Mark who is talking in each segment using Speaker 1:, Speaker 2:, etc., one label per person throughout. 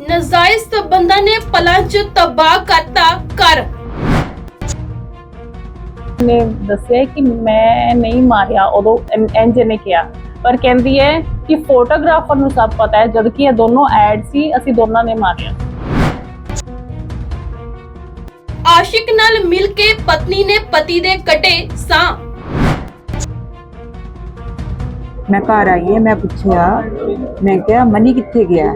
Speaker 1: ਨਜਾਇਜ਼ ਸਬੰਧਾਂ ਨੇ ਪਲਾਂ 'ਚ ਤਬਾਹ ਕਰਤਾ ਘਰ
Speaker 2: ਨੇ ਦੱਸਿਆ ਕਿ ਮੈਂ ਨਹੀਂ ਮਾਰਿਆ ਉਦੋਂ ਐਨਜੇ ਨੇ ਕਿਹਾ ਪਰ ਕਹਿੰਦੀ ਹੈ ਕਿ ਫੋਟੋਗ੍ਰਾਫਰ ਨੂੰ ਸਭ ਪਤਾ ਹੈ ਜਦ ਕਿ ਇਹ ਦੋਨੋਂ ਐਡ ਸੀ ਅਸੀਂ ਦੋਨਾਂ ਨੇ ਮਾਰਿਆ
Speaker 1: ਆਸ਼ਿਕ ਨਾਲ ਮਿਲ ਕੇ ਪਤਨੀ ਨੇ ਪਤੀ ਦੇ ਕੱਟੇ ਸਾਹ
Speaker 3: ਮੈਂ ਘਰ ਆਈ ਹਾਂ ਮੈਂ ਪੁੱਛਿਆ ਮੈਂ ਕਿਹਾ ਮਨੀ ਕਿੱਥੇ ਗਿਆ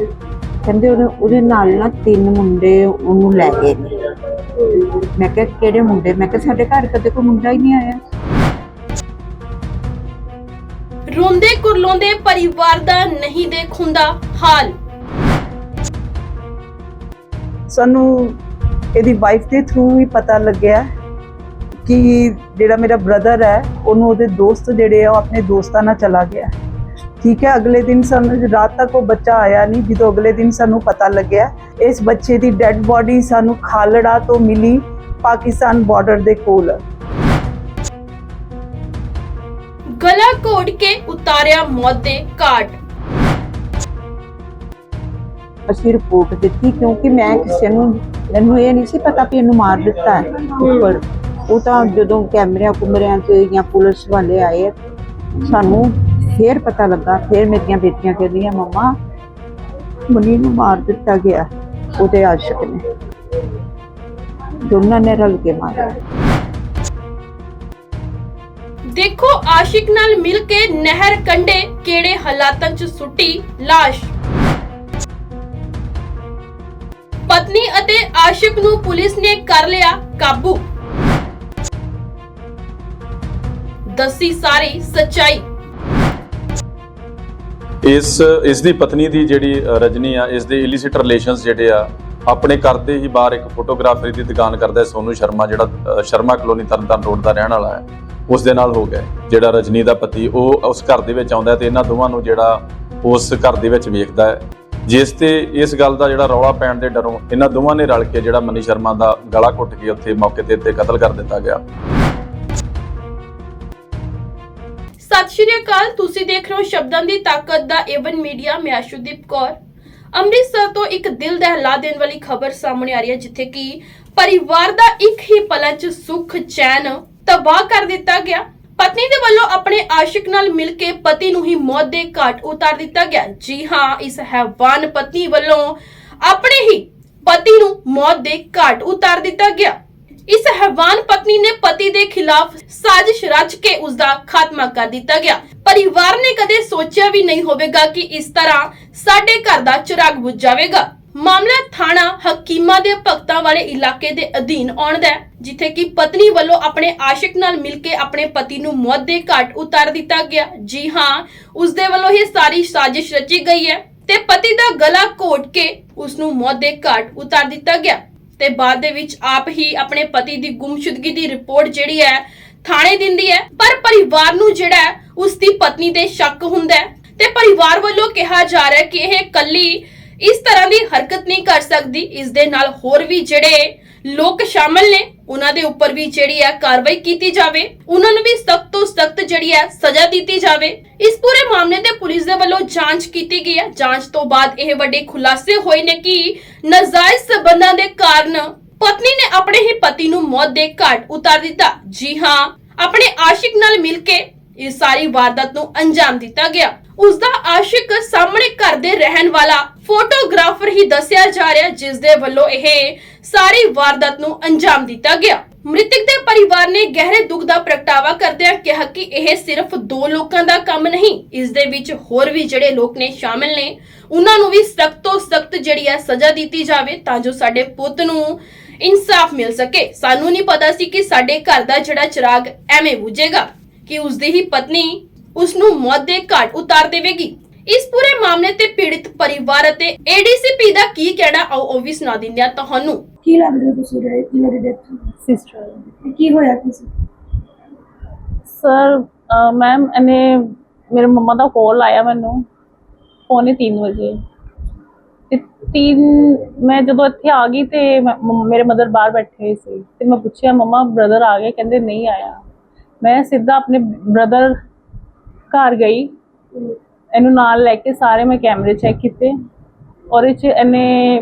Speaker 3: ਕਹਿੰਦੇ ਉਹਦੇ ਉਹਦੇ ਨਾਲ ਨਾ ਤਿੰਨ ਮੁੰਡੇ ਉਹਨੂੰ ਲੈ ਗਏ ਨੇ। ਮੈਂ ਕਿਹਾ ਕਿਹੜੇ ਮੁੰਡੇ? ਮੈਂ ਕਿਹਾ ਸਾਡੇ ਘਰ ਕਦੇ ਕੋਈ ਮੁੰਡਾ ਹੀ ਨਹੀਂ ਆਇਆ।
Speaker 1: ਰੋਂਦੇ ਕੁਰਲਾਉਂਦੇ ਪਰਿਵਾਰ ਦਾ ਨਹੀਂ ਦੇਖ ਹੁੰਦਾ ਹਾਲ।
Speaker 4: ਸਾਨੂੰ ਇਹਦੀ ਵਾਈਫ ਦੇ ਥਰੂ ਹੀ ਪਤਾ ਲੱਗਿਆ ਕਿ ਜਿਹੜਾ ਮੇਰਾ ਬ੍ਰਦਰ ਹੈ ਉਹਨੂੰ ਉਹਦੇ ਦੋਸਤ ਜਿਹੜੇ ਆ ਉਹ ਆਪਣੇ ਦੋਸਤਾਂ ਨਾਲ ਚਲਾ ਗਿਆ। ਠੀਕ ਹੈ ਅਗਲੇ ਦਿਨ ਸਾਨੂੰ ਰਾਤ ਤੱਕ ਉਹ ਬੱਚਾ ਆਇਆ ਨਹੀਂ ਜਦੋਂ ਅਗਲੇ ਦਿਨ ਸਾਨੂੰ ਪਤਾ ਲੱਗਿਆ ਇਸ ਬੱਚੇ ਦੀ ਡੈੱਡ ਬੋਡੀ ਸਾਨੂੰ ਖਾਲੜਾ ਤੋਂ ਮਿਲੀ ਪਾਕਿਸਤਾਨ ਬਾਰਡਰ ਦੇ ਕੋਲ।
Speaker 1: ਗਲਾ ਘੋਟ ਕੇ ਉਤਾਰਿਆ ਮੌਤ ਦੇ ਘਾਟ।
Speaker 3: ਅਸੀਂ ਰਿਪੋਰਟ ਦਿੱਤੀ ਕਿਉਂਕਿ ਮੈਂ ਕਿਸੇ ਨੂੰ ਮੈਨੂੰ ਇਹ ਨਹੀਂ ਸੀ ਪਤਾ ਕਿ ਇਹਨੂੰ ਮਾਰ ਦਿੱਤਾ ਹੈ ਉੱਪਰ। ਉਹ ਤਾਂ ਜਦੋਂ ਕੈਮਰਿਆਂ ਕੁਮਰਿਆਂ 'ਚ ਜਾਂ ਪੁਲਿਸ ਵਾਲੇ ਆਏ ਸਾਨੂੰ ਫੇਰ ਪਤਾ ਲੱਗਾ, ਫੇਰ ਮੇਰੀਆਂ ਬੇਟੀਆਂ ਕਹਿੰਦੀਆਂ, ਮਮਾ, ਮਨੀ ਨੂੰ ਮਾਰ ਦਿੱਤਾ ਗਿਆ, ਉਹਦੇ ਆਸ਼ਿਕ ਨੇ। ਦੋਨਾਂ ਨੇ ਰਲ ਕੇ ਮਾਰਿਆ।
Speaker 1: ਦੇਖੋ, ਆਸ਼ਿਕ ਨਾਲ ਮਿਲ ਕੇ ਨਹਿਰ ਕੰਢੇ ਕਿਹੜੇ ਹਾਲਾਤਾਂ 'ਚ ਸੁੱਟੀ লাশ ਪਤਨੀ ਅਤੇ ਆਸ਼ਿਕ ਨੂੰ ਪੁਲਿਸ ਨੇ ਕਰ ਲਿਆ ਕਾਬੂ। ਦੱਸੀ ਸਾਰੀ ਸੱਚਾਈ।
Speaker 5: ਇਸ ਇਸ ਦੀ ਪਤਨੀ ਦੀ ਜਿਹੜੀ ਰਜਨੀ ਆ, ਇਸ ਦੇ ਇਲਿਸਿਟ ਰਿਲੇਸ਼ਨਸ ਜਿਹੜੇ ਆ, ਆਪਣੇ ਘਰ ਦੇ ਹੀ ਬਾਹਰ ਇੱਕ ਫੋਟੋਗ੍ਰਾਫਰੀ ਦੀ ਦੁਕਾਨ ਕਰਦਾ ਹੈ ਸੋਨੂ ਸ਼ਰਮਾ, ਜਿਹੜਾ ਸ਼ਰਮਾ ਕਲੋਨੀ ਤਰਨਤਾਰਨ ਰੋਡ ਦਾ ਰਹਿਣ ਵਾਲਾ ਹੈ। ਉਸ ਦੇ ਨਾਲ ਹੋ ਗਿਆ ਜਿਹੜਾ ਰਜਨੀ ਦਾ ਪਤੀ, ਉਹ ਉਸ ਘਰ ਦੇ ਵਿੱਚ ਆਉਂਦਾ ਹੈ ਤੇ ਇਹਨਾਂ ਦੋਵਾਂ ਨੂੰ ਜਿਹੜਾ ਉਸ ਘਰ ਦੇ ਵਿੱਚ ਵੇਖਦਾ ਹੈ। ਜਿਸ ਤੇ ਇਸ ਗੱਲ ਦਾ ਜਿਹੜਾ ਰੌਲਾ ਪੈਣ ਦੇ ਡਰੋਂ ਇਹਨਾਂ ਦੋਵਾਂ ਨੇ ਰਲ ਕੇ ਜਿਹੜਾ ਮਨੀ ਸ਼ਰਮਾ ਦਾ ਗਲਾ ਘੁੱਟ ਕੇ ਉੱਥੇ ਮੌਕੇ ਤੇ ਤੇ ਕਤਲ ਕਰ ਦਿੱਤਾ ਗਿਆ।
Speaker 1: ਸਤਿ ਸ਼੍ਰੀ ਅਕਾਲ, ਤੁਸੀਂ ਦੇਖ ਰਹੇ ਹੋ ਸ਼ਬਦਾਂ ਦੀ ਤਾਕਤ ਦਾ ਏਵਨ ਮੀਡੀਆ ਮੈਂ ਆਸ਼ੂਦੀਪ ਕੌਰ। ਅੰਮ੍ਰਿਤਸਰ ਤੋਂ ਇੱਕ ਦਿਲ ਦਹਿਲਾ ਦੇਣ ਵਾਲੀ ਖਬਰ ਸਾਹਮਣੇ ਆ ਰਹੀ ਹੈ, ਜਿੱਥੇ ਕਿ ਪਰਿਵਾਰ ਦਾ ਇੱਕ ਹੀ ਪਲਾਂ 'ਚ ਸੁੱਖ, ਚੈਨ, ਤਬਾਹ ਕਰ ਦਿੱਤਾ ਗਿਆ। ਪਤਨੀ ਦੇ ਵੱਲੋਂ ਆਪਣੇ ਆਸ਼ਿਕ ਨਾਲ ਮਿਲ ਕੇ ਪਤੀ ਨੂੰ ਹੀ ਮੌਤ ਦੇ ਘਾਟ ਉਤਾਰ ਦਿੱਤਾ ਗਿਆ। ਜੀ ਹਾਂ, ਇਸ ਹੈਵਾਨ ਪਤਨੀ ਵੱਲੋਂ ਆਪਣੇ ਹੀ ਪਤੀ ਨੂੰ ਮੌਤ ਦੇ ਘਾਟ ਉਤਾਰ ਦਿੱਤਾ ਗਿਆ। ਇਸ ਹੈਵਾਨ ਪਤਨੀ ਨੇ ਪਤੀ ਦੇ ਖਿਲਾਫ ਸਾਜ਼ਿਸ਼ ਰਚ ਕੇ ਉਸ ਦਾ ਖਾਤਮਾ ਕਰ ਦਿੱਤਾ ਗਿਆ। ਪਰਿਵਾਰ ਨੇ ਕਦੇ ਸੋਚਿਆ ਵੀ ਨਹੀਂ ਹੋਵੇਗਾ ਕਿ ਇਸ ਤਰ੍ਹਾਂ ਸਾਡੇ ਘਰ ਦਾ ਚਿਰਾਗ ਬੁਝ ਜਾਵੇਗਾ। ਮਾਮਲਾ ਥਾਣਾ ਹਕੀਮਾ ਦੇ ਭਗਤਾਂ ਵਾਲੇ ਇਲਾਕੇ ਦੇ ਅਧੀਨ ਆਉਂਦਾ ਹੈ, ਜਿੱਥੇ ਕਿ ਪਤਨੀ ਵੱਲੋਂ ਆਪਣੇ ਆਸ਼ਿਕ ਨਾਲ ਮਿਲ ਕੇ ਆਪਣੇ ਪਤੀ ਨੂੰ ਮੌਤ ਦੇ ਘਾਟ ਉਤਾਰ ਦਿੱਤਾ ਗਿਆ। ਜੀ ਹਾਂ ਉਸ ਦੇ ਵੱਲੋਂ ਹੀ ਸਾਰੀ ਸਾਜ਼ਿਸ਼ ਰਚੀ ਗਈ ਹੈ ਤੇ ਪਤੀ ਦਾ ਗਲਾ ਘੋਟ ਕੇ ਉਸ ਨੂੰ ਮੌਤ ਦੇ ਘਾਟ ਉਤਾਰ ਦਿੱਤਾ ਗਿਆ। ਤੇ ਬਾਅਦ ਦੇ ਵਿੱਚ ਆਪ ਹੀ ਆਪਣੇ ਪਤੀ ਦੀ ਗੁੰਮਸ਼ੁਦਗੀ ਦੀ ਰਿਪੋਰਟ ਜਿਹੜੀ ਹੈ ਥਾਣੇ ਦਿੰਦੀ ਹੈ। ਪਰ ਪਰਿਵਾਰ ਨੂੰ ਜਿਹੜਾ ਹੈ, ਉਸ ਦੀ ਪਤਨੀ ਤੇ ਸ਼ੱਕ ਹੁੰਦਾ ਹੈ। ਤੇ ਪਰਿਵਾਰ ਵੱਲੋਂ ਕਿਹਾ ਜਾ ਰਿਹਾ ਕਿ ਇਹ ਕੱਲੀ ਇਸ ਤਰ੍ਹਾਂ ਦੀ ਹਰਕਤ ਨਹੀਂ ਕਰ ਸਕਦੀ। ਇਸ ਦੇ ਨਾਲ ਹੋਰ ਵੀ ਜਿਹੜੇ ਲੋਕ ਸ਼ਾਮਲ ਨੇ। ਉਹਨਾਂ ਦੇ ਉੱਪਰ ਵੀ ਜਿਹੜੀ ਹੈ ਕਾਰਵਾਈ ਕੀਤੀ ਜਾਵੇ। ਉਹਨਾਂ ਨੂੰ ਵੀ ਸਖਤ ਤੋਂ ਸਖਤ ਜਿਹੜੀ ਹੈ ਸਜ਼ਾ ਦਿੱਤੀ ਜਾਵੇ। ਇਸ ਪੂਰੇ ਮਾਮਲੇ ਤੇ ਪੁਲਿਸ ਦੇ ਵੱਲੋਂ ਜਾਂਚ ਕੀਤੀ ਗਈ ਹੈ ਜਾਂਚ ਤੋਂ ਬਾਅਦ ਇਹ ਵੱਡੇ ਖੁਲਾਸੇ ਹੋਏ ਨੇ ਕਿ ਨਾਜਾਇਜ਼ ਸਬੰਧਾਂ ਦੇ ਕਾਰਨ ਪਤਨੀ ਨੇ ਆਪਣੇ ਹੀ ਪਤੀ ਨੂੰ ਮੌਤ ਦੇ ਘਾਟ ਉਤਾਰ ਦਿੱਤਾ। ਜੀ ਹਾਂ, ਆਪਣੇ ਆਸ਼ਿਕ ਨਾਲ ਮਿਲ ਕੇ ਇਸ ਸਾਰੀ ਵਾਰਦਾਤ ਨੂੰ ਅੰਜਾਮ ਦਿੱਤਾ ਗਿਆ। ਉਸ ਦਾ ਆਸ਼ਿਕ ਸਾਹਮਣੇ ਘਰ ਦੇ ਰਹਿਣ ਵਾਲਾ ਫੋਟੋਗ੍ਰਾਫਰ ਹੀ ਦੱਸਿਆ ਜਾ ਰਿਹਾ ਜਿਸ ਦੇ ਵੱਲੋਂ ਇਹ ਸਾਰੀ ਵਾਰਦਾਤ ਨੂੰ ਅੰਜਾਮ ਦਿੱਤਾ ਗਿਆ। ਮ੍ਰਿਤਕ ਦੇ ਪਰਿਵਾਰ ਨੇ ਗਹਿਰੇ ਦੁੱਖ ਦਾ ਪ੍ਰਗਟਾਵਾ ਕਰਦਿਆਂ ਕਿਹਾ ਕਿ ਇਹ ਸਿਰਫ ਦੋ ਲੋਕਾਂ ਦਾ ਕੰਮ ਨਹੀਂ, ਇਸ ਦੇ ਵਿੱਚ ਹੋਰ ਵੀ ਜਿਹੜੇ ਲੋਕ ਨੇ ਸ਼ਾਮਿਲ ਨੇ, ਉਹਨਾਂ ਨੂੰ ਵੀ ਸਖਤ ਤੋਂ ਸਖਤ ਜਿਹੜੀ ਹੈ ਸਜ਼ਾ ਦਿੱਤੀ ਜਾਵੇ ਤਾਂ ਜੋ ਸਾਡੇ ਪੁੱਤ ਨੂੰ ਇਨਸਾਫ ਮਿਲ ਸਕੇ। ਸਾਨੂੰ ਨਹੀਂ ਪਤਾ ਸੀ ਕਿ ਸਾਡੇ ਘਰ ਦਾ ਜਿਹੜਾ ਚਿਰਾਗ ਐਵੇਂ ਬੁਝੇਗਾ। ਕਿ ਉਸ ਦੀ ਹੀ ਪਤਨੀ ਉਸ ਨੂੰ ਮੌਤ ਦੇ ਘਾਟ ਉਤਾਰ ਦੇਵੇਗੀ। ਇਸ ਪੂਰੇ ਮਾਮਲੇ ਤੇ ਪੀੜਿਤ ਪਰਿਵਾਰ ਅਤੇ ਏਡੀਸੀਪੀ ਦਾ ਕੀ ਕਹਿਣਾ ਆਓ ਉਹ ਵੀ ਸੁਣਾ ਦਿੰਦੇ ਆ ਤੁਹਾਨੂੰ।
Speaker 6: ਕੀ ਲੱਗਦੇ ਤੁਸੀਂ ਜਿਹੜੇ ਜਿਹਨਾਂ ਦੀ ਡੈਥ
Speaker 2: ਸਿਸਟਰ
Speaker 6: ਤੇ ਕੀ ਹੋਇਆ ਕਿਸੇ
Speaker 2: ਸਰ ਮੈਮ ਇਹਨੇ ਮੇਰੇ ਮੰਮਾ ਦਾ ਕਾਲ ਆਇਆ ਮੈਨੂੰ ਪੌਣੇ 3 ਵਜੇ। ਤੇ ਤਿੰਨ ਮੈਂ ਜਦੋਂ ਇੱਥੇ ਆ ਗਈ ਤੇ ਮੇਰੇ ਮਦਰ ਬਾਹਰ ਬੈਠੇ ਹੋਏ ਸੀ। ਤੇ ਮੈਂ ਪੁੱਛਿਆ ਮੰਮਾ ਬ੍ਰਦਰ ਆ ਗਏ? ਕਹਿੰਦੇ ਨਹੀਂ ਆਇਆ। ਮੈਂ ਸਿੱਧਾ ਆਪਣੇ ਬ੍ਰਦਰ ਘਰ ਗਈ। ਇਹਨੂੰ ਨਾਲ ਲੈ ਕੇ ਸਾਰੇ ਮੈਂ ਕੈਮਰੇ ਚੈੱਕ ਕੀਤੇ। ਉਹਦੇ ਚ ਇਹਨੇ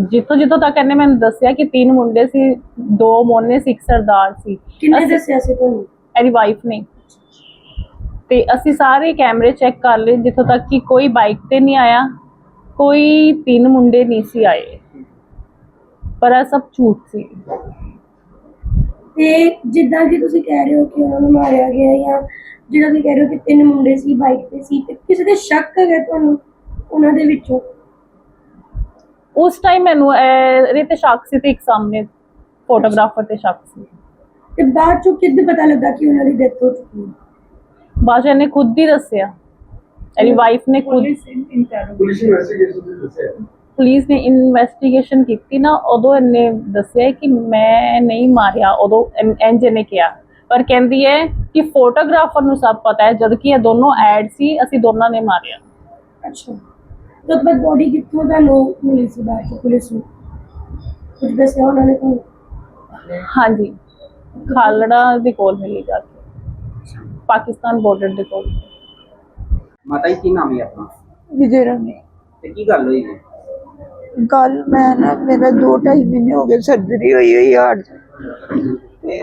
Speaker 2: ਜਿੱਥੋਂ ਜਿੱਥੋਂ ਤੱਕ ਇਹਨੇ ਮੈਨੂੰ ਦੱਸਿਆ ਕਿ ਤਿੰਨ ਮੁੰਡੇ ਸੀ ਦੋ ਮੋਨੇ ਸੀ ਇੱਕ ਸਰਦਾਰ ਸੀ।
Speaker 6: ਕਿੰਨੇ ਦੱਸਿਆ ਸੀ ਤੁਹਾਨੂੰ?
Speaker 2: ਇਹਦੀ ਵਾਈਫ ਨੇ। ਤੇ ਅਸੀਂ ਸਾਰੇ ਕੈਮਰੇ ਚੈੱਕ ਕਰ ਲਏ ਜਿੱਥੋਂ ਤੱਕ ਕਿ ਕੋਈ ਬਾਈਕ ਤੇ ਨਹੀਂ ਆਇਆ ਕੋਈ ਤਿੰਨ ਮੁੰਡੇ ਨਹੀਂ ਸੀ ਆਏ। ਪਰ ਇਹ ਸਭ ਝੂਠ ਸੀ।
Speaker 6: ਤੇ ਜਿੱਦਾਂ ਕਿ ਤੁਸੀਂ ਕਹਿ ਰਹੇ ਹੋ ਕਿ ਉਹਨਾਂ ਨੂੰ ਮਾਰਿਆ ਗਿਆ ਜਾਂ ਜਿਹੜਾ ਤੁਸੀਂ ਕਹਿ ਰਹੇ ਹੋ ਕਿ ਤਿੰਨ ਮੁੰਡੇ ਸੀ ਬਾਈਕ ਤੇ ਸੀ ਤੇ ਕਿਸੇ ਦੇ ਸ਼ੱਕ ਹੈਗਾ ਤੁਹਾਨੂੰ ਉਹਨਾਂ ਦੇ ਵਿੱਚੋਂ?
Speaker 2: ਉਸ ਟਾਈਮ ਮੈਨੂੰ ਇਹ- ਇਹਦੇ ਤੇ ਸ਼ੱਕ ਸੀ ਤੇ ਇੱਕ ਸਾਹਮਣੇ ਫੋਟੋਗ੍ਰਾਫਰ ਤੇ ਸ਼ੱਕ ਸੀ।
Speaker 6: ਤੇ ਬਾਅਦ ਚੋਂ ਕਿੱਦ ਪਤਾ ਲੱਗਾ ਕਿ ਉਹਨਾਂ ਦੀ ਡੈਥ ਹੋ ਚੁੱਕੀ ਹੈ?
Speaker 2: ਬਾਅਦ 'ਚ ਇਹਨੇ ਖੁਦ ਹੀ ਦੱਸਿਆ। ਇਹਦੀ ਵਾਈਫ ਨੇ ਖੁਦ
Speaker 7: ਪੁਲਿਸ ਇਨਵੈਸਟੀਗੇਸ਼ਨ ਦੇ ਦੱਸਿਆ।
Speaker 2: ਪੁਲਿਸ ਨੇ ਇਨਵੈਸਟੀਗੇਸ਼ਨ ਕੀਤੀ ਨਾ ਉਦੋਂ ਇਹਨੇ ਦੱਸਿਆ ਕਿ ਮੈਂ ਨਹੀਂ ਮਾਰਿਆ ਉਦੋਂ ਐਨਜੇ ਨੇ ਕਿਹਾ। ਪਰ ਕਹਿੰਦੀ ਹੈ ਕਿ ਫੋਟੋਗ੍ਰਾਫਰ ਨੂੰ ਸਭ ਪਤਾ ਹੈ ਜਦ ਕਿ ਇਹ ਦੋਨੋਂ ਐਡ ਸੀ ਅਸੀਂ ਦੋਨਾਂ ਨੇ ਮਾਰਿਆ।
Speaker 6: ਅੱਛਾ। ਜਦ ਬਾਅਦ ਬੋਡੀ ਕਿੱਥੋਂ ਦਾ ਲੋ ਮਿਲੀ ਸੀ ਬਾਅਦ ਚੋਂ ਪੁਲਿਸ ਨੂੰ? ਕੁਝ ਦੱਸਿਆ ਉਹਨਾਂ ਨੇ ਤੁਹਾਨੂੰ
Speaker 2: ਹਾਂਜੀ। ਖਾਲੜਾ ਦੇ ਕੋਲ ਮਿਲੀ ਜਾ ਕੇ। ਪਾਕਿਸਤਾਨ ਬਾਰਡਰ ਦੇ ਕੋਲ।
Speaker 8: ਮਾਤਾ ਜੀ ਕੀ ਨਾਮ ਹੈ ਆਪਣਾ?
Speaker 3: ਵਿਜੇ ਰਾਣੀ।
Speaker 8: ਤੇ ਕੀ ਗੱਲ ਹੋਈ
Speaker 3: ਕੱਲ ਮੈਂ ਨਾ ਮੇਰਾ 2.5 ਮਹੀਨੇ ਹੋ ਗਏ ਸਰਜਰੀ ਹੋਈ ਹੋਈ ਹਾਰਟ ਤੇ।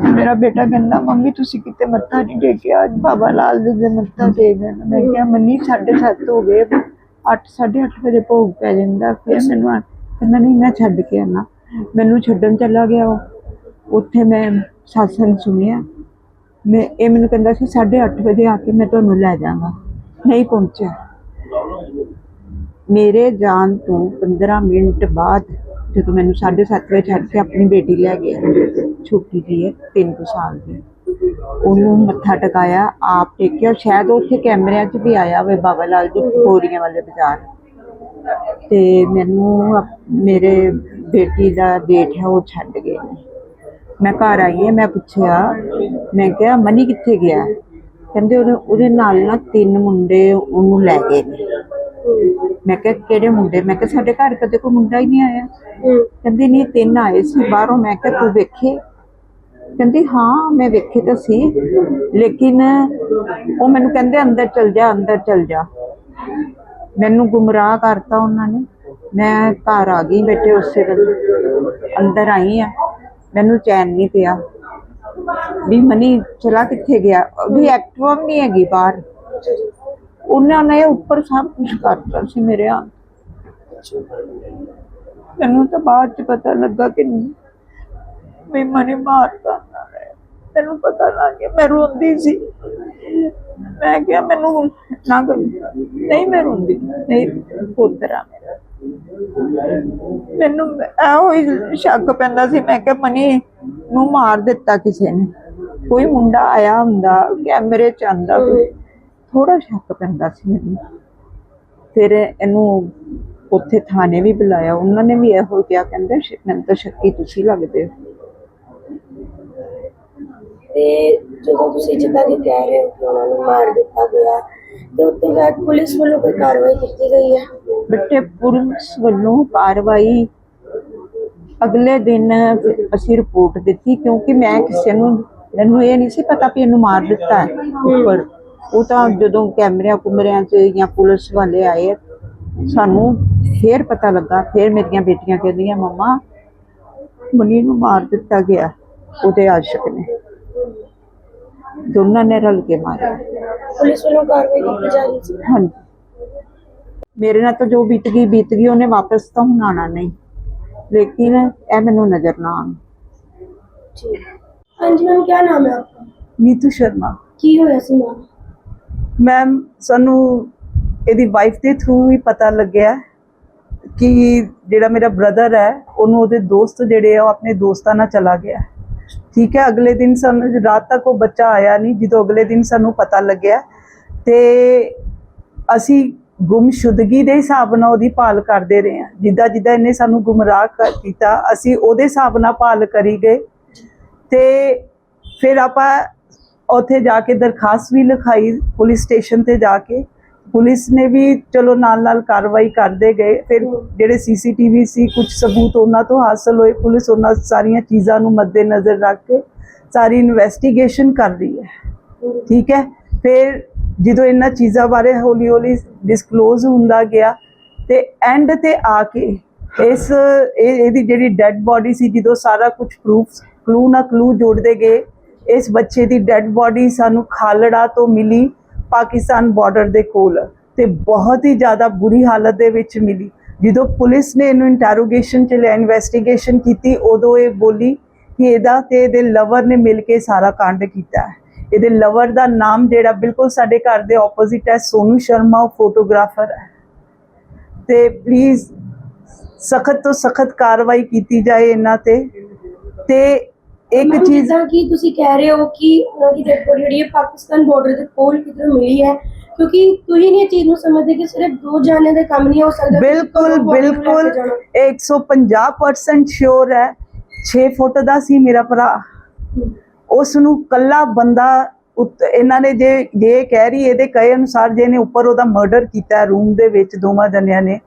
Speaker 3: ਮੇਰਾ ਬੇਟਾ ਕਹਿੰਦਾ, ਮੰਮੀ, ਤੁਸੀਂ ਕਿਤੇ ਮੱਥਾ ਨਹੀਂ ਟੇਕਿਆ? ਅੱਜ ਬਾਬਾ ਲਾਲ ਜੀ ਦੇ ਮੱਥਾ ਟੇਕ ਦੇਣਾ ਮੈਂ। ਕਿਹਾ ਮੰਨੀ 7:30 ਹੋ ਗਏ। 8 ਵਜੇ ਭੋਗ ਪੈ ਜਾਂਦਾ। ਫਿਰ ਮੈਨੂੰ ਕਹਿੰਦਾ, ਨਹੀਂ, ਮੈਂ ਛੱਡ ਕੇ ਆਣਾ ਮੈਨੂੰ ਛੱਡਣ ਚਲਾ ਗਿਆ ਉਹ। ਉੱਥੇ ਮੈਂ ਸਾਸਨ ਸੁਣਿਆ। ਮੈਂ, ਇਹ ਮੈਨੂੰ ਕਹਿੰਦਾ ਸੀ 8:30 ਵਜੇ ਆ ਕੇ ਮੈਂ ਤੁਹਾਨੂੰ ਲੈ ਜਾਵਾਂਗਾ ਨਹੀਂ ਪਹੁੰਚਿਆ। ਮੇਰੇ ਜਾਣ ਤੋਂ 15 ਮਿੰਟ ਬਾਅਦ ਜਦੋਂ ਮੈਨੂੰ 7:30 ਵਜੇ ਛੱਡ ਕੇ ਆਪਣੀ ਬੇਟੀ ਲੈ ਗਿਆ। ਛੋਟੀ ਜਿਹੀ ਹੈ 3 ਸਾਲ ਦੀ। ਉਹਨੂੰ ਮੱਥਾ ਟਿਕਾਇਆ ਆਪ ਟੇਕਿਆ ਸ਼ਾਇਦ ਉੱਥੇ ਕੈਮਰਿਆਂ 'ਚ ਵੀ ਆਇਆ ਹੋਵੇ ਬਾਬਾ ਲਾਲ ਜੀ ਬੋਰੀਆਂ ਵਾਲੇ ਬਾਜ਼ਾਰ। ਤੇ ਮੈਨੂੰ ਮੇਰੇ ਬੇਟੀ ਦਾ ਡੇਟ ਹੈ ਉਹ ਛੱਡ ਗਏ ਮੈਂ ਘਰ ਆਈ ਹਾਂ ਮੈਂ ਪੁੱਛਿਆ ਮੈਂ ਕਿਹਾ ਮਨੀ ਕਿੱਥੇ ਗਿਆ? ਕਹਿੰਦੇ ਉਹਦੇ ਉਹਦੇ ਨਾਲ ਨਾ ਤਿੰਨ ਮੁੰਡੇ ਉਹਨੂੰ ਲੈ ਗਏ ਨੇ। ਮੈਂ ਕਿਹਾ ਕਿਹੜੇ ਮੁੰਡੇ? ਮੈਂ ਕਿਹਾ ਸਾਡੇ ਘਰ ਕਦੇ ਕੋਈ ਮੁੰਡਾ ਹੀ ਨਹੀਂ ਆਇਆ। ਕਹਿੰਦੀ ਨਹੀਂ ਤਿੰਨ ਆਏ ਸੀ ਬਾਹਰੋਂ ਮੈਂ ਕਿਹਾ ਤੂੰ ਵੇਖੇ। ਕਹਿੰਦੀ, ਹਾਂ, ਮੈਂ ਵੇਖੀ ਤਾਂ ਸੀ, ਲੇਕਿਨ ਉਹ ਮੈਨੂੰ ਕਹਿੰਦੇ, ਅੰਦਰ ਚਲ ਜਾ, ਅੰਦਰ ਚਲ ਜਾ। ਮੈਨੂੰ ਗੁੰਮਰਾਹ ਕਰਤਾ ਉਹਨਾਂ ਨੇ। ਮੈਂ ਘਰ ਆ ਗਈ ਬੇਟੇ ਉਸੇ ਵੇਲੇ। ਅੰਦਰ ਆਈ ਆ। ਮੈਨੂੰ ਚੈਨ ਨਹੀਂ ਪਿਆ। ਵੀ ਮਨੀ, ਚਲਾ ਕਿੱਥੇ ਗਿਆ? ਉਹਦੀ ਐਕਟਿਵਾ ਵੀ ਨਹੀਂ ਹੈਗੀ ਬਾਹਰ। ਉਹਨਾਂ ਨੇ ਉੱਪਰ ਸਭ ਕੁਝ ਕਰਤਾ ਸੀ ਮੇਰੇ ਆ ਮੈਨੂੰ ਤਾਂ ਬਾਅਦ ਚ ਪਤਾ ਲੱਗਾ ਕਿ ਨਹੀਂ। ਮੈਂ ਮਨੇ ਮਾਰਤਾ ਉਹਨਾਂ ਨੇ ਮੈਨੂੰ ਪਤਾ ਲੱਗ ਗਿਆ, ਮੈਂ ਰੋਂਦੀ ਸੀ। ਮੈਂ ਕਿਹਾ ਮੈਨੂੰ ਨਾ ਕਰ। ਨਹੀਂ, ਮੈਂ ਰੋਂਦੀ। ਨਹੀਂ, ਪੁੱਤਰਾ ਮੇਰਾ। ਮੈਨੂੰ ਇਹੋ ਹੀ ਸ਼ੱਕ ਪੈਂਦਾ ਸੀ। ਮੈਂ ਕਿਹਾ ਮਨੀ ਨੂੰ ਮਾਰ ਦਿੱਤਾ ਕਿਸੇ ਨੇ। ਕੋਈ ਮੁੰਡਾ ਆਇਆ ਹੁੰਦਾ, ਕੈਮਰੇ ਚ ਆਂਦਾ ਥੋੜਾ ਸ਼ੱਕ ਪੈਂਦਾ ਸੀ ਮੈਨੂੰ। ਫਿਰ ਇਹਨੂੰ ਉੱਥੇ ਥਾਣੇ ਵੀ ਬੁਲਾਇਆ। ਉਹਨਾਂ ਨੇ ਵੀ ਇਹੋ ਕਿਹਾ, ਕਹਿੰਦੇ ਮੈਨੂੰ ਤਾਂ ਸ਼ੱਕੀ ਤੁਸੀਂ ਲੱਗਦੇ ਹੋ।
Speaker 6: ਤੇ ਜਦੋਂ ਤੁਸੀਂ ਜਿੱਦਾਂ ਕਿ ਕਹਿ ਰਹੇ ਹੋ ਕਿ ਉਹਨਾਂ ਨੂੰ ਮਾਰ ਦਿੱਤਾ ਗਿਆ, ਤੇ ਉਸ ਤੋਂ ਬਾਅਦ ਪੁਲਿਸ ਵੱਲੋਂ ਕੋਈ ਕਾਰਵਾਈ ਕੀਤੀ ਗਈ ਹੈ?
Speaker 3: ਬੱਟੇ, ਪੁਲਿਸ ਵੱਲੋਂ ਕਾਰਵਾਈ ਅਗਲੇ ਦਿਨ ਅਸੀਂ ਰਿਪੋਰਟ ਦਿੱਤੀ, ਕਿਉਂਕਿ ਮੈਂ ਕਿਸੇ ਨੂੰ, ਮੈਨੂੰ ਇਹ ਨਹੀਂ ਸੀ ਪਤਾ ਵੀ ਇਹਨੂੰ ਮਾਰ ਦਿੱਤਾ ਹੈ ਉੱਪਰ। ਉਹ ਤਾਂ ਜਦੋਂ ਕੈਮਰਿਆਂ ਕੁਮਰਿਆਂ 'ਚ ਜਾਂ ਪੁਲਿਸ ਵਾਲੇ ਆਏ, ਸਾਨੂੰ ਫੇਰ ਪਤਾ ਲੱਗਾ, ਫੇਰ ਮੇਰੀਆਂ ਬੇਟੀਆਂ ਕਹਿੰਦੀਆਂ, ਮਮਾ, ਮਨੀ ਨੂੰ ਮਾਰ ਦਿੱਤਾ ਗਿਆ, ਉਹਦੇ ਆਸ਼ਿਕ ਨੇ। ਦੋਨਾਂ ਨੇ ਰਲ ਕੇ ਮਾਰਿਆ।
Speaker 6: ਪੁਲਿਸ ਵੱਲੋਂ ਕਾਰਵਾਈ ਕੀਤੀ ਜਾ ਰਹੀ ਸੀ?
Speaker 3: ਹਾਂਜੀ। ਮੇਰੇ ਨਾਲ ਤਾਂ ਜੋ ਬੀਤ ਗਈ ਬੀਤ ਗਈ ਉਹਨੇ ਵਾਪਸ ਤਾਂ ਹੁਣ ਨਹੀਂ। ਲੇਕਿਨ ਇਹ ਮੈਨੂੰ ਨਜ਼ਰ ਨਾ ਆਉਣ।
Speaker 6: ਠੀਕ। ਹਾਂਜੀ ਮੈਮ ਕੀ ਨਾਮ ਹੈ ਆਪਕਾ?
Speaker 4: ਨੀਤੂ ਸ਼ਰਮਾ।
Speaker 6: ਕੀ ਹੋਇਆ ਸੀ ਮੈਮ?
Speaker 4: ਮੈਮ ਸਾਨੂੰ ਇਹਦੀ ਵਾਈਫ ਦੇ ਥਰੂ ਹੀ ਪਤਾ ਲੱਗਿਆ ਕਿ ਜਿਹੜਾ ਮੇਰਾ ਬ੍ਰਦਰ ਹੈ ਉਹਨੂੰ ਉਹਦੇ ਦੋਸਤ ਜਿਹੜੇ ਆ ਉਹ ਆਪਣੇ ਦੋਸਤਾਂ ਨਾਲ ਚਲਾ ਗਿਆ। ਠੀਕ ਹੈ, ਅਗਲੇ ਦਿਨ ਸਾਨੂੰ ਰਾਤ ਤੱਕ ਉਹ ਬੱਚਾ ਆਇਆ ਨਹੀਂ, ਜਦੋਂ ਅਗਲੇ ਦਿਨ ਸਾਨੂੰ ਪਤਾ ਲੱਗਿਆ ਤੇ ਅਸੀਂ ਗੁੰਮਸ਼ੁਦਗੀ ਦੇ ਹਿਸਾਬ ਨਾਲ ਉਹਦੀ ਭਾਲ ਕਰਦੇ ਰਹੇ ਹਾਂ। ਜਿੱਦਾਂ ਜਿੱਦਾਂ ਇਹਨੇ ਸਾਨੂੰ ਗੁੰਮਰਾਹ ਕਰ ਕੀਤਾ, ਅਸੀਂ ਉਹਦੇ ਹਿਸਾਬ ਨਾਲ ਭਾਲ ਕਰੀ ਗਏ ਤੇ ਫਿਰ ਆਪਾਂ ਉੱਥੇ ਜਾ ਕੇ ਦਰਖਾਸਤ ਵੀ ਲਿਖਾਈ, ਪੁਲਿਸ ਸਟੇਸ਼ਨ ਤੇ ਜਾ ਕੇ ਪੁਲਿਸ ਨੇ ਵੀ ਚਲੋ ਨਾਲ ਨਾਲ ਕਾਰਵਾਈ ਕਰਦੇ ਗਏ। ਫਿਰ ਜਿਹੜੇ ਸੀਸੀਟੀਵੀ ਸੀ ਕੁਝ ਸਬੂਤ ਉਹਨਾਂ ਤੋਂ ਹਾਸਲ ਹੋਏ। ਪੁਲਿਸ ਉਹਨਾਂ ਸਾਰੀਆਂ ਚੀਜ਼ਾਂ ਨੂੰ ਮੱਦੇਨਜ਼ਰ ਰੱਖ ਕੇ ਸਾਰੀ ਇਨਵੈਸਟੀਗੇਸ਼ਨ ਕਰ ਰਹੀ ਹੈ। ਠੀਕ ਹੈ? ਫਿਰ ਜਦੋਂ ਇਹਨਾਂ ਚੀਜ਼ਾਂ ਬਾਰੇ ਹੌਲੀ ਹੌਲੀ ਡਿਸਕਲੋਜ਼ ਹੁੰਦਾ ਗਿਆ ਤੇ ਐਂਡ ਤੇ ਆ ਕੇ ਇਸ, ਇਹ- ਇਹਦੀ ਜਿਹੜੀ ਡੈੱਡ ਬੋਡੀ ਸੀ, ਜਦੋਂ ਸਾਰਾ ਕੁਝ ਪ੍ਰੂਫ ਕਲੂ ਨਾ ਕਲੂ ਜੋੜਦੇ ਗਏ, ਇਸ ਬੱਚੇ ਦੀ ਡੈੱਡ ਬੋਡੀ ਸਾਨੂੰ ਖਾਲੜਾ ਤੋਂ ਮਿਲੀ। ਪਾਕਿਸਤਾਨ ਬਾਰਡਰ ਦੇ ਕੋਲ ਤੇ ਬਹੁਤ ਹੀ ਜ਼ਿਆਦਾ ਬੁਰੀ ਹਾਲਤ ਦੇ ਵਿੱਚ ਮਿਲੀ। ਜਦੋਂ ਪੁਲਿਸ ਨੇ ਇਹਨੂੰ ਇੰਟਰੋਗੇਸ਼ਨ ਚ ਲਿਆ ਇਨਵੈਸਟੀਗੇਸ਼ਨ ਕੀਤੀ, ਉਦੋਂ ਇਹ ਬੋਲੀ ਕਿ ਇਹਦਾ ਤੇ ਇਹਦੇ ਲਵਰ ਨੇ ਮਿਲ ਕੇ ਸਾਰਾ ਕਾਂਡ ਕੀਤਾ ਹੈ। ਇਹਦੇ ਲਵਰ ਦਾ ਨਾਮ ਜਿਹੜਾ ਬਿਲਕੁਲ ਸਾਡੇ ਘਰ ਦੇ ਆਪੋਜ਼ਿਟ ਹੈ, ਸੋਨੂ ਸ਼ਰਮਾ, ਉਹ ਫੋਟੋਗ੍ਰਾਫਰ ਹੈ। ਤੇ ਪਲੀਜ਼ ਸਖਤ ਤੋਂ ਸਖਤ ਕਾਰਵਾਈ ਕੀਤੀ ਜਾਏ ਇਹਨਾਂ ਤੇ ਤੇ ਇੱਕ ਚੀਜ਼
Speaker 6: ਜਿੱਦਾਂ ਕਿ ਤੁਸੀਂ ਕਹਿ ਰਹੇ ਹੋ ਕਿ ਉਹਨਾਂ ਦੀ ਡੈਡ ਬੋਡੀ ਜਿਹੜੀ ਹੈ ਪਾਕਿਸਤਾਨ ਬਾਰਡਰ ਦੇ ਕੋਲ ਕਿਧਰ ਮਿਲੀ ਹੈ ਕਿਉਂਕਿ ਤੁਸੀਂ ਨਹੀਂ ਇਹ ਚੀਜ਼ ਨੂੰ ਸਮਝਦੇ ਕਿ ਸਿਰਫ ਦੋ ਜਾਣੇ ਦਾ ਕੰਮ ਨਹੀਂ ਹੋ ਸਕਦਾ
Speaker 4: ਬਿਲਕੁਲ ਬਿਲਕੁਲ।
Speaker 6: ਜਾਣਾ।
Speaker 4: ਇਹ 150% ਸ਼ੋਰ ਹੈ। 6 ਫੁੱਟ ਦਾ ਸੀ ਮੇਰਾ ਭਰਾ। ਉਸ ਨੂੰ ਕੱਲਾ ਬੰਦਾ ਇਹਨਾਂ ਨੇ ਜੇ ਜੇ ਕਹਿ ਰਹੀ ਇਹਦੇ ਕਹੇ ਅਨੁਸਾਰ ਜੇ ਨੇ ਉੱਪਰ ਉਹਦਾ ਮਰਡਰ ਕੀਤਾ ਰੂਮ ਦੇ ਵਿੱਚ ਦੋਵਾਂ ਜਣਿਆਂ ਨੇ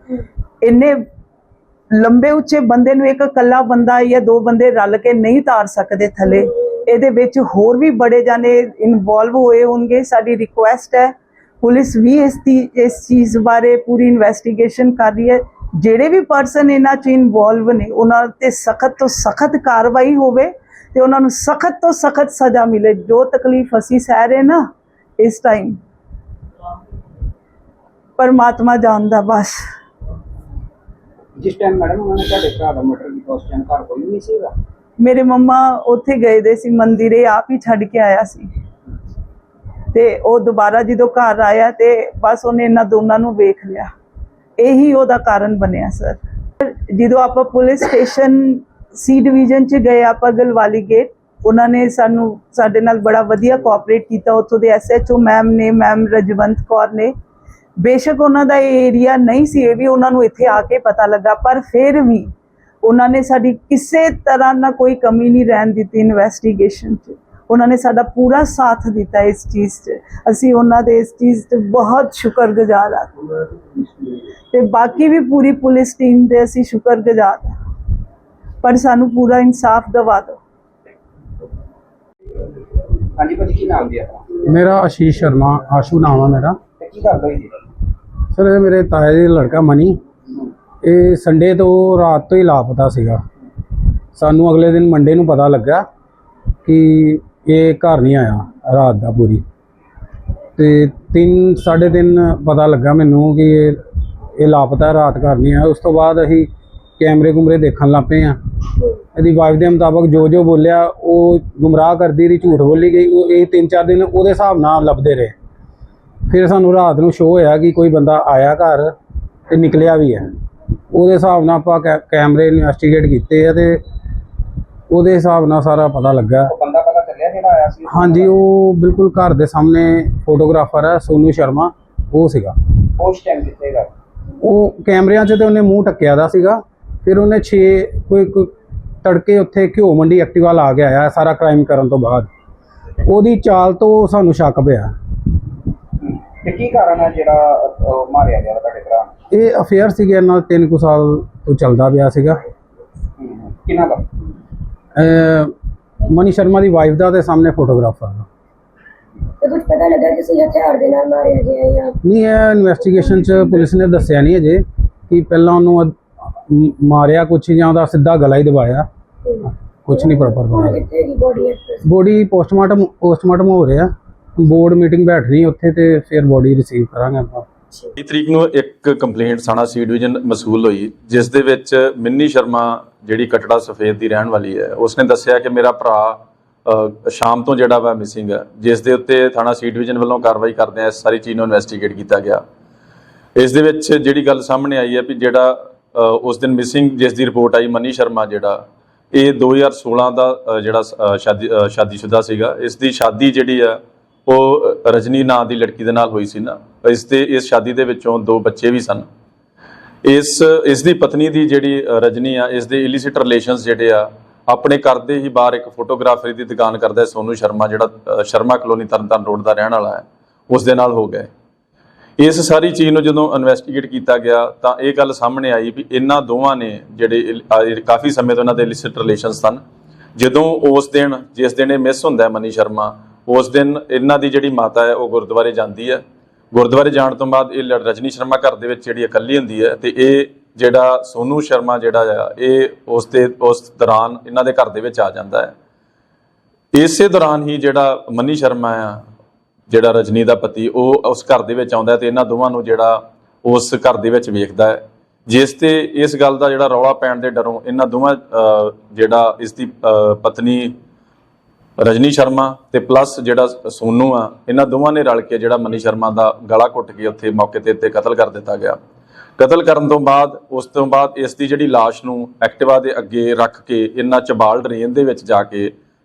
Speaker 4: ਇੰਨੇ ਲੰਬੇ ਉੱਚੇ ਬੰਦੇ ਨੂੰ ਇੱਕ ਕੱਲਾ ਬੰਦਾ ਜਾਂ ਦੋ ਬੰਦੇ ਰਲ ਕੇ ਨਹੀਂ ਤਾਰ ਸਕਦੇ ਥੱਲੇ। ਇਹਦੇ ਵਿੱਚ ਹੋਰ ਵੀ ਬੜੇ ਜਾਣੇ ਇਨਵੋਲਵ ਹੋਏ ਹੋਣਗੇ। ਸਾਡੀ ਰਿਕੁਐਸਟ ਹੈ, ਪੁਲਿਸ ਵੀ ਇਸ ਦੀ, ਇਸ ਚੀਜ਼ ਬਾਰੇ ਪੂਰੀ ਇਨਵੈਸਟੀਗੇਸ਼ਨ ਕਰ ਰਹੀ ਹੈ। ਜਿਹੜੇ ਵੀ ਪਰਸਨ ਇਹਨਾਂ 'ਚ ਇਨਵੋਲਵ ਨੇ, ਉਹਨਾਂ ਤੇ ਸਖਤ ਤੋਂ ਸਖਤ ਕਾਰਵਾਈ ਹੋਵੇ ਤੇ ਉਹਨਾਂ ਨੂੰ ਸਖਤ ਤੋਂ ਸਖਤ ਸਜ਼ਾ ਮਿਲੇ। ਜੋ ਤਕਲੀਫ ਅਸੀਂ ਸਹਿ ਰਹੇ ਨਾ ਇਸ ਟਾਈਮ ਪਰਮਾਤਮਾ ਜਾਣਦਾ ਬਸ।
Speaker 8: ਜਿਸ ਟਾਈਮ ਮੈਡਮ ਉਹਨਾਂ ਨੇ ਤੁਹਾਡੇ ਭਰਾ ਦਾ ਮਰਡਰ ਕੀਤਾ, ਉਸ ਟਾਈਮ ਘਰ ਕੋਈ ਨਹੀਂ ਸੀਗਾ?
Speaker 4: ਮੇਰੇ ਮੰਮਾ ਉੱਥੇ ਗਏ ਦੇ ਸੀ, ਮੰਦਿਰੇ ਆਪ ਹੀ ਛੱਡ ਕੇ ਆਇਆ ਸੀ। ਤੇ ਉਹ ਦੁਬਾਰਾ ਜਦੋਂ ਘਰ ਆਇਆ ਤੇ ਬਸ ਉਹਨੇ ਇਹਨਾਂ ਦੋਨਾਂ ਨੂੰ ਵੇਖ ਲਿਆ। ਇਹੀ ਉਹਦਾ ਕਾਰਨ ਬਣਿਆ, ਸਰ। ਜਦੋਂ ਆਪਾਂ ਪੁਲਿਸ ਸਟੇਸ਼ਨ, ਸੀ ਡਿਵੀਜ਼ਨ ਚ ਗਏ ਆਪਾਂ ਗਲਵਾਲੀ ਗੇਟ ਉਹਨਾਂ ਨੇ ਸਾਨੂੰ ਸਾਡੇ ਨਾਲ ਬੜਾ ਵਧੀਆ ਕੋਆਪਰੇਟ ਕੀਤਾ। ਉੱਥੋਂ ਦੇ ਐਸਐਚਓ ਮੈਮ ਨੇ ਮੈਮ ਰਜਵੰਤ ਕੌਰ ਨੇ ਬੇਸ਼ੱਕ ਉਹਨਾਂ ਦਾ ਇਹ ਏਰੀਆ ਨਹੀਂ ਸੀ ਇਹ ਵੀ ਉਹਨਾਂ ਨੂੰ ਇੱਥੇ ਆ ਕੇ ਪਤਾ ਲੱਗਾ ਪਰ ਫਿਰ ਵੀ ਉਹਨਾਂ ਨੇ ਸਾਡੀ ਕਿਸੇ ਤਰ੍ਹਾਂ ਨਾਲ ਕੋਈ ਕਮੀ ਨਹੀਂ ਰਹਿਣ ਦਿੱਤੀ ਇਨਵੈਸਟੀਗੇਸ਼ਨ 'ਚ। ਉਹਨਾਂ ਨੇ ਸਾਡਾ ਪੂਰਾ ਸਾਥ ਦਿੱਤਾ ਇਸ ਚੀਜ਼ 'ਚ। ਅਸੀਂ ਉਹਨਾਂ ਦੇ ਇਸ ਚੀਜ਼ 'ਤੇ ਬਹੁਤ ਸ਼ੁਕਰਗੁਜ਼ਾਰ ਹਾਂ। ਤੇ ਬਾਕੀ ਵੀ ਪੂਰੀ ਪੁਲਿਸ ਟੀਮ ਦੇ ਅਸੀਂ ਸ਼ੁਕਰਗੁਜ਼ਾਰ ਹਾਂ। ਪਰ ਸਾਨੂੰ ਪੂਰਾ ਇਨਸਾਫ ਦਿਵਾ ਦਿਓ।
Speaker 8: ਹਾਂਜੀ ਭਾਜੀ ਕੀ ਨਾਮ ਆਪਣਾ?
Speaker 9: ਮੇਰਾ ਆਸ਼ੀਸ਼ ਸ਼ਰਮਾ ਆਸ਼ੂ ਨਾਮ ਆ ਮੇਰਾ।
Speaker 8: ਕੀ ਗੱਲ ਹੋਈ ਜੀ?
Speaker 9: ਸਰ, ਇਹ ਮੇਰੇ ਤਾਏ ਦੇ ਲੜਕਾ ਮਨੀ, ਇਹ ਸੰਡੇ ਤੋਂ ਰਾਤ ਤੋਂ ਹੀ ਲਾਪਤਾ ਸੀਗਾ। ਸਾਨੂੰ ਅਗਲੇ ਦਿਨ ਮੰਡੇ ਨੂੰ ਪਤਾ ਲੱਗਾ ਕਿ ਇਹ ਘਰ ਨਹੀਂ ਆਇਆ ਰਾਤ ਦਾ ਪੂਰੀ। ਤੇ 3 3:30 ਪਤਾ ਲੱਗਾ ਮੈਨੂੰ ਕਿ ਇਹ ਇਹ ਲਾਪਤਾ ਰਾਤ ਘਰ ਨਹੀਂ ਆਇਆ। ਉਸ ਤੋਂ ਬਾਅਦ ਅਸੀਂ ਕੈਮਰੇ ਕੁਮਰੇ ਦੇਖਣ ਲੱਗ ਪਏ ਆ ਇਹਦੀ ਵਾਈਫ ਦੇ ਮੁਤਾਬਕ ਜੋ ਜੋ ਬੋਲਿਆ, ਉਹ ਗੁੰਮਰਾਹ ਕਰਦੀ ਰਹੀ, ਝੂਠ ਬੋਲੀ ਗਈ। ਉਹ ਇਹ 3-4 ਦਿਨ ਉਹਦੇ ਹਿਸਾਬ ਨਾਲ ਲੱਭਦੇ ਰਹੇ। ਫਿਰ ਸਾਨੂੰ ਰਾਤ ਨੂੰ ਸ਼ੋਅ ਹੋਇਆ ਕਿ ਕੋਈ ਬੰਦਾ ਆਇਆ ਘਰ ਤੇ ਨਿਕਲਿਆ ਵੀ ਹੈ। ਉਹਦੇ ਹਿਸਾਬ ਨਾਲ ਆਪਾਂ ਕੈਮਰੇ ਇਨਵੈਸਟੀਗੇਟ ਕੀਤੇ ਆ ਤੇ ਉਹਦੇ ਹਿਸਾਬ ਨਾਲ ਸਾਰਾ ਪਤਾ ਲੱਗਾ।
Speaker 8: ਬੰਦਾ ਪਤਾ ਚੱਲਿਆ ਜਿਹੜਾ ਆਇਆ ਸੀ?
Speaker 9: ਹਾਂਜੀ ਉਹ ਬਿਲਕੁਲ ਘਰ ਦੇ ਸਾਹਮਣੇ ਫੋਟੋਗ੍ਰਾਫਰ ਹੈ ਸੋਨੂ ਸ਼ਰਮਾ। ਉਹ ਸੀਗਾ।
Speaker 8: ਉਸ ਟਾਈਮ
Speaker 9: ਉਹ ਕੈਮਰਿਆਂ 'ਚ ਤੇ ਉਹਨੇ ਮੂੰਹ ਟੱਕਿਆ ਦਾ ਸੀਗਾ। ਫਿਰ ਉਹਨੇ 6 ਕੋਈ ਕੋਈ ਤੜਕੇ ਉੱਥੇ ਘਿਓ ਮੰਡੀ ਐਕਟਿਵਾ ਲਾ ਕੇ ਆਇਆ ਸਾਰਾ ਕ੍ਰਾਈਮ ਕਰਨ ਤੋਂ ਬਾਅਦ। ਉਹਦੀ ਚਾਲ ਤੋਂ ਸਾਨੂੰ ਸ਼ੱਕ ਪਿਆ।
Speaker 8: ਤੇ ਕੀ ਕਾਰਨ ਹੈ ਜਿਹੜਾ ਅਹ, ਮਾਰਿਆ ਗਿਆ ਤੁਹਾਡੇ ਭਰਾ ਨੂੰ?
Speaker 9: ਇਹ ਅਫੇਅਰ ਸੀਗੇ ਇਹਨਾਂ ਨਾਲ 3 ਕੁ ਸਾਲ ਤੋਂ ਚੱਲਦਾ ਪਿਆ ਸੀਗਾ।
Speaker 8: ਹਮ, ਕਿਹਨਾਂ ਦਾ?
Speaker 9: ਅਹ ਮਨੀ ਸ਼ਰਮਾ ਦੀ ਵਾਈਫ ਦਾ ਤੇ ਸਾਹਮਣੇ ਫੋਟੋਗ੍ਰਾਫਰ ਦਾ।
Speaker 6: ਤੇ ਕੁਝ ਪਤਾ ਲੱਗਾ ਕਿ ਸਹੀ ਹਥਿਆਰ ਦੇ ਨਾਲ ਮਾਰਿਆ ਗਿਆ ਜਾਂ
Speaker 9: ਨਹੀਂ ਇਹ ਇਨਵੈਸਟੀਗੇਸ਼ਨ ਚ ਪੁਲਿਸ ਨੇ ਦੱਸਿਆ ਨਹੀਂ ਅਜੇ ਕਿ ਪਹਿਲਾਂ ਉਹਨੂੰ ਅਦ- ਮ- ਮਾਰਿਆ ਕੁਛ ਜਾਂ ਉਹਦਾ ਸਿੱਧਾ ਗਲਾ ਹੀ ਦਬਾਇਆ। ਕੁਛ ਨਹੀਂ ਪ੍ਰੋਪਰ
Speaker 6: ਹੁਣ
Speaker 9: ਬਣਾਇਆ
Speaker 6: ਕਿੱਥੇ ਦੀ ਬੋਡੀ
Speaker 9: ਬੋਡੀ ਪੋਸਟਮਾਰਟਮ ਪੋਸਟਮਾਰਟਮ ਹੋ ਰਿਹਾ। ਬੋਰਡ ਮੀਟਿੰਗ ਬੈਠ ਰਹੀ ਉੱਥੇ ਤੇ ਫਿਰ ਬੋਡੀ ਰਿਸੀਵ ਕਰਾਂਗੇ ਆਪਾਂ।
Speaker 5: 20 ਤਰੀਕ ਨੂੰ ਇੱਕ ਕੰਪਲੇਂਟ ਸਾਣਾ ਸੀ ਡਿਵੀਜ਼ਨ ਮਸੂਲ ਹੋਈ ਜਿਸ ਦੇ ਵਿੱਚ ਮਿੰਨੀ ਸ਼ਰਮਾ ਜਿਹੜੀ ਕਟੜਾ ਸਫੇਦ ਦੀ ਰਹਿਣ ਵਾਲੀ ਹੈ ਉਸਨੇ ਦੱਸਿਆ ਕਿ ਮੇਰਾ ਭਰਾ ਸ਼ਾਮ ਤੋਂ ਜਿਹੜਾ ਵਾ ਮਿਸਿੰਗ ਹੈ ਜਿਸ ਦੇ ਉੱਤੇ ਥਾਣਾ ਸੀ ਡਿਵੀਜ਼ਨ ਵੱਲੋਂ ਕਾਰਵਾਈ ਕਰਦੇ ਆ ਇਸ ਸਾਰੀ ਚੀਜ਼ ਨੂੰ ਇਨਵੈਸਟੀਗੇਟ ਕੀਤਾ ਗਿਆ। ਇਸ ਦੇ ਵਿੱਚ ਜਿਹੜੀ ਗੱਲ ਸਾਹਮਣੇ ਆਈ ਹੈ ਵੀ ਜਿਹੜਾ ਉਸ ਦਿਨ ਮਿਸਿੰਗ ਜਿਸ ਦੀ ਰਿਪੋਰਟ ਆਈ ਮਨੀ ਸ਼ਰਮਾ ਜਿਹੜਾ ਇਹ 2016 ਦਾ ਜਿਹੜਾ ਸ਼ਾਦੀ ਅ, ਸ਼ਾਦੀशुदा ਸੀਗਾ ਇਸ ਦੀ ਸ਼ਾਦੀ ਜਿਹੜੀ ਆ ਉਹ ਰਜਨੀ ਨਾਂ ਦੀ ਲੜਕੀ ਦੇ ਨਾਲ ਹੋਈ ਸੀ ਨਾ। ਇਸ ਤੇ ਇਸ ਸ਼ਾਦੀ ਦੇ ਵਿੱਚੋਂ ਦੋ ਬੱਚੇ ਵੀ ਸਨ। ਇਸ ਇਸ ਦੀ ਪਤਨੀ ਦੀ ਜਿਹੜੀ ਰਜਨੀ ਆ, ਇਸ ਦੇ ਇਲਿਸਿਟ ਰਿਲੇਸ਼ਨਸ ਜਿਹੜੇ ਆ, ਆਪਣੇ ਘਰ ਦੇ ਹੀ ਬਾਹਰ ਇੱਕ ਫੋਟੋਗ੍ਰਾਫਰੀ ਦੀ ਦੁਕਾਨ ਕਰਦਾ ਹੈ ਸੋਨੂ ਸ਼ਰਮਾ, ਜਿਹੜਾ ਸ਼ਰਮਾ ਕਲੋਨੀ ਤਰਨਤਾਰਨ ਰੋਡ ਦਾ ਰਹਿਣ ਵਾਲਾ ਹੈ। ਉਸ ਦੇ ਨਾਲ ਹੋ ਗਏ। ਇਸ ਸਾਰੀ ਚੀਜ਼ ਨੂੰ ਜਦੋਂ ਇਨਵੈਸਟੀਗੇਟ ਕੀਤਾ ਗਿਆ, ਤਾਂ ਇਹ ਗੱਲ ਸਾਹਮਣੇ ਆਈ ਵੀ ਇਹਨਾਂ ਦੋਵਾਂ ਨੇ ਜਿਹੜੇ ਕਾਫੀ ਸਮੇਂ ਤੋਂ ਇਹਨਾਂ ਦੇ ਇਲਿਸਿਟ ਰਿਲੇਸ਼ਨਸ ਸਨ। ਜਦੋਂ ਉਸ ਦਿਨ, ਜਿਸ ਦਿਨ ਇਹ ਮਿਸ ਹੁੰਦਾ ਮਨੀ ਸ਼ਰਮਾ ਉਸ ਦਿਨ ਇਹਨਾਂ ਦੀ ਜਿਹੜੀ ਮਾਤਾ ਹੈ, ਉਹ ਗੁਰਦੁਆਰੇ ਜਾਂਦੀ ਹੈ। ਗੁਰਦੁਆਰੇ ਜਾਣ ਤੋਂ ਬਾਅਦ ਇਹ ਲ- ਰਜਨੀ ਸ਼ਰਮਾ ਘਰ ਦੇ ਵਿੱਚ ਜਿਹੜੀ ਇਕੱਲੀ ਹੁੰਦੀ ਹੈ ਤੇ ਇਹ ਜਿਹੜਾ ਸੋਨੂ ਸ਼ਰਮਾ ਜਿਹੜਾ ਆ, ਇਹ ਉਸ ਦੇ ਉਸ ਦੌਰਾਨ ਇਹਨਾਂ ਦੇ ਘਰ ਦੇ ਵਿੱਚ ਆ ਜਾਂਦਾ ਹੈ। ਇਸੇ ਦੌਰਾਨ ਹੀ ਜਿਹੜਾ ਮੰਨੀ ਸ਼ਰਮਾ ਆ, ਜਿਹੜਾ ਰਜਨੀ ਦਾ ਪਤੀ, ਉਹ ਉਸ ਘਰ ਦੇ ਵਿੱਚ ਆਉਂਦਾ ਹੈ ਤੇ ਇਹਨਾਂ ਦੋਵਾਂ ਨੂੰ ਜਿਹੜਾ ਉਸ ਘਰ ਦੇ ਵਿੱਚ ਵੇਖਦਾ ਹੈ। ਜਿਸ ਤੇ ਇਸ ਗੱਲ ਦਾ ਜਿਹੜਾ ਰੌਲਾ ਪੈਣ ਦੇ ਡਰੋਂ ਇਹਨਾਂ ਦੋਵਾਂ ਜਿਹੜਾ ਇਸ ਦੀ ਪਤਨੀ ਰਜਨੀ ਸ਼ਰਮਾ ਤੇ ਪਲੱਸ ਜਿਹੜਾ ਸੋਨੂ ਆ, ਇਹਨਾਂ ਦੋਵਾਂ ਨੇ ਰਲ ਕੇ ਜਿਹੜਾ ਮਨੀ ਸ਼ਰਮਾ ਦਾ ਗਲਾ ਘੁੱਟ ਕੇ ਉੱਥੇ ਮੌਕੇ ਤੇ ਉੱਤੇ ਕਤਲ ਕਰ ਦਿੱਤਾ ਗਿਆ। ਕਤਲ ਕਰਨ ਤੋਂ ਬਾਅਦ, ਉਸ ਤੋਂ ਬਾਅਦ ਇਸ ਦੀ ਜਿਹੜੀ ਲਾਸ਼ ਨੂੰ ਐਕਟਿਵਾ ਦੇ ਅੱਗੇ ਰੱਖ ਕੇ ਇਹਨਾਂ ਚਬਾਲ ਡਰੇਨ ਦੇ ਵਿੱਚ ਜਾ ਕੇ